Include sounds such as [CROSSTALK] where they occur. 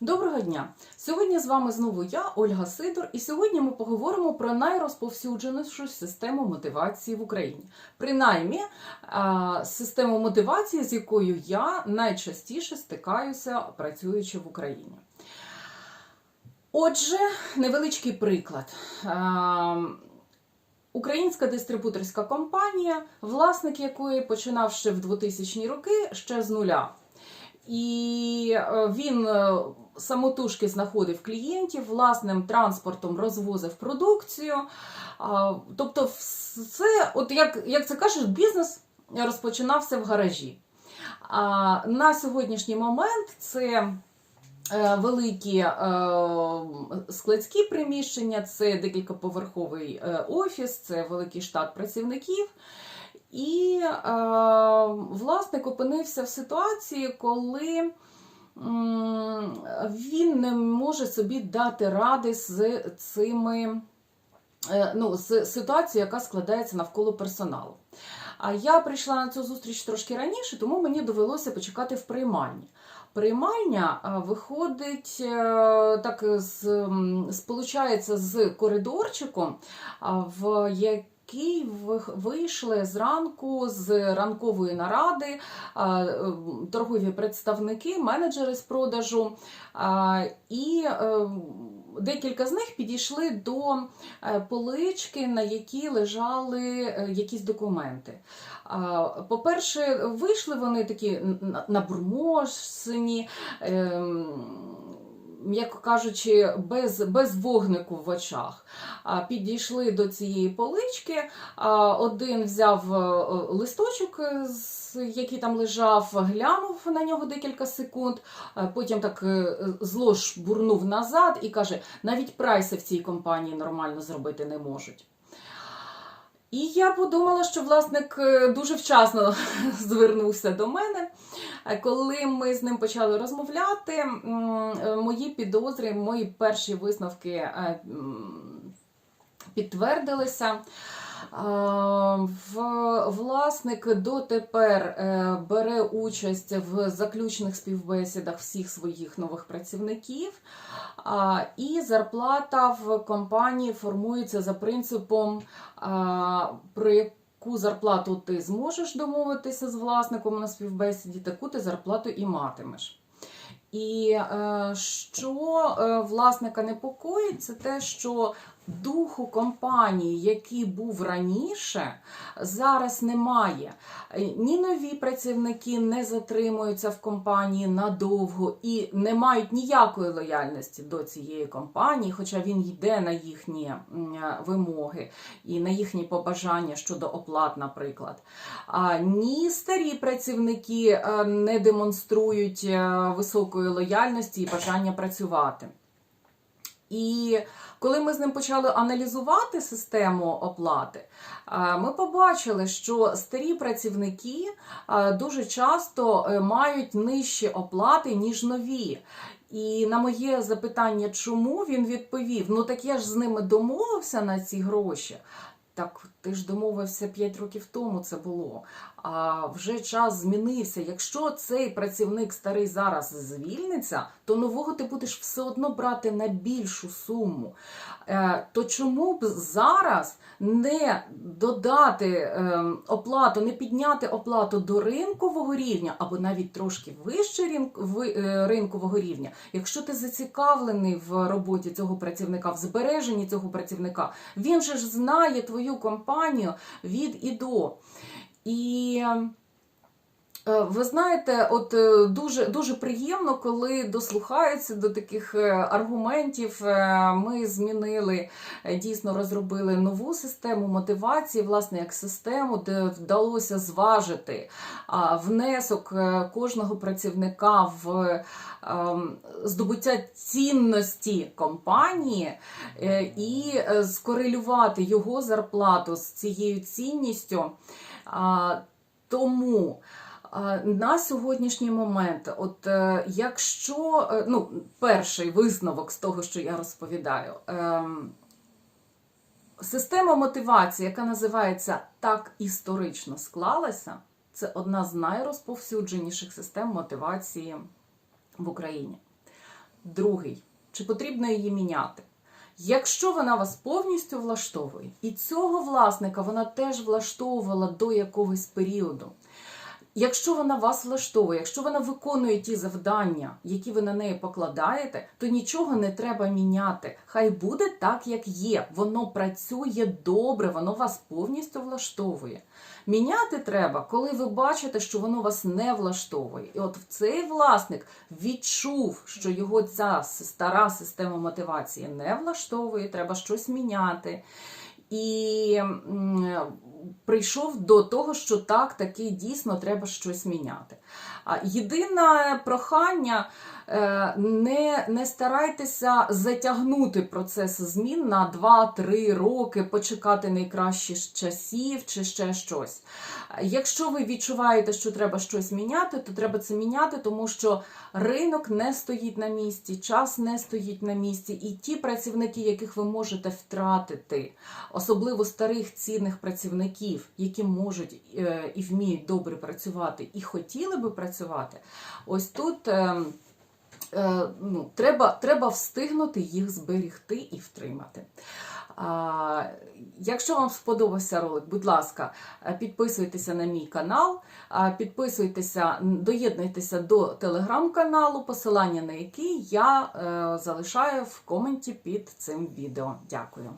Доброго дня! Сьогодні з вами знову я, Ольга Сидор, і сьогодні ми поговоримо про найрозповсюдженішу систему мотивації в Україні. Принаймні, систему мотивації, з якою я найчастіше стикаюся, працюючи в Україні. Отже, невеличкий приклад. Українська дистрибуторська компанія, власник якої починав ще в 2000-ні роки ще з нуля. І е, він е, самотужки знаходив клієнтів, власним транспортом розвозив продукцію. Тобто, все, от як, як це кажуть, бізнес розпочинався в гаражі. А на сьогоднішній момент це е, великі складські приміщення, це декількаповерховий офіс, це великий штат працівників. І е, власник опинився в ситуації, коли він не може собі дати ради з цими. е, Ну, з ситуацією, яка складається навколо персоналу. А я прийшла на цю зустріч трошки раніше, тому мені довелося почекати в приймальні. Приймальня е, виходить е, так, з, сполучається з коридорчиком, в який ви- вийшли зранку з ранкової наради е, торгові представники, менеджери з продажу. І е, декілька з них підійшли до е, полички, на якій лежали е, якісь документи. По-перше, вийшли вони такі набурмошені, ем, м'яко кажучи, без, без вогнику в очах. Підійшли до цієї полички. Один взяв е, листочок, який там лежав, глянув на нього декілька секунд, потім так е, зло бурнув назад і каже: навіть прайси в цій компанії нормально зробити не можуть. І я подумала, що власник е, дуже вчасно [LAUGHS] звернувся до мене. Е, Коли ми з ним почали розмовляти, е, мої підозри, мої перші висновки підтвердилися. Власник дотепер е, бере участь в заключних співбесідах всіх своїх нових працівників, і зарплата в компанії формується за принципом, а, про яку зарплату ти зможеш домовитися з власником на співбесіді, таку ти зарплату і матимеш. І е, що е, власника непокоїть, це те, що духу компанії, який був раніше, зараз немає. Ні нові працівники не затримуються в компанії надовго і не мають ніякої лояльності до цієї компанії, хоча він йде на їхні вимоги і на їхні побажання щодо оплат, наприклад. Ні старі працівники е, не демонструють е, високої лояльності і бажання працювати. І коли ми з ним почали аналізувати систему оплати, е, ми побачили, що старі працівники е, дуже часто е, мають нижчі оплати, ніж нові. І на моє запитання, чому він відповів: ну так я ж з ними домовився на ці гроші. Так ти ж домовився 5 років тому це було. А вже час змінився. Якщо цей працівник старий зараз звільниться, то нового ти будеш все одно брати на більшу суму. Е, То чому б зараз не додати е, оплату, не підняти оплату до ринкового рівня, або навіть трошки вище е, ринкового рівня, якщо ти зацікавлений в роботі цього працівника, в збереженні цього працівника, він же ж знає твою компанію від і до. І ви знаєте, от е, дуже, дуже приємно, коли дослухаються до таких е, аргументів. Е, Ми змінили, е, дійсно розробили нову систему мотивації, власне, як систему, де вдалося зважити внесок е, кожного працівника в ем, здобуття цінності компанії е, і е, скорелювати його зарплату з цією цінністю. Тому на сьогоднішній момент, от е, якщо е, ну, перший висновок з того, що я розповідаю, ем, система мотивації, яка називається так історично склалася, це одна з найрозповсюдженіших систем мотивації в Україні. Другий. Чи потрібно її міняти? Якщо вона вас повністю влаштовує, і цього власника вона теж влаштовувала до якогось періоду. Якщо вона вас влаштовує, якщо вона виконує ті завдання, які ви на неї покладаєте, то нічого не треба міняти. Хай буде так, як є. Воно працює добре, воно вас повністю влаштовує. Міняти треба, коли ви бачите, що воно вас не влаштовує. І от цей власник відчув, що його ця стара система мотивації не влаштовує, треба щось міняти. І прийшов до того, що так, таки дійсно треба щось міняти. Єдине прохання. е, Не, не старайтеся затягнути процес змін на 2-3 роки, почекати найкращих часів чи ще щось. Якщо ви відчуваєте, що треба щось міняти, то треба це міняти, тому що ринок не стоїть на місці, час не стоїть на місці, і ті працівники, яких ви можете втратити, особливо старих цінних працівників, які можуть е, і вміють добре працювати, і хотіли би працювати, ось тут. е, е, Ну, треба, треба встигнути їх зберігти і втримати. А, якщо вам сподобався ролик, будь ласка, підписуйтеся на мій канал, підписуйтеся, доєднуйтеся до телеграм-каналу, посилання на який я залишаю в коменті під цим відео. Дякую.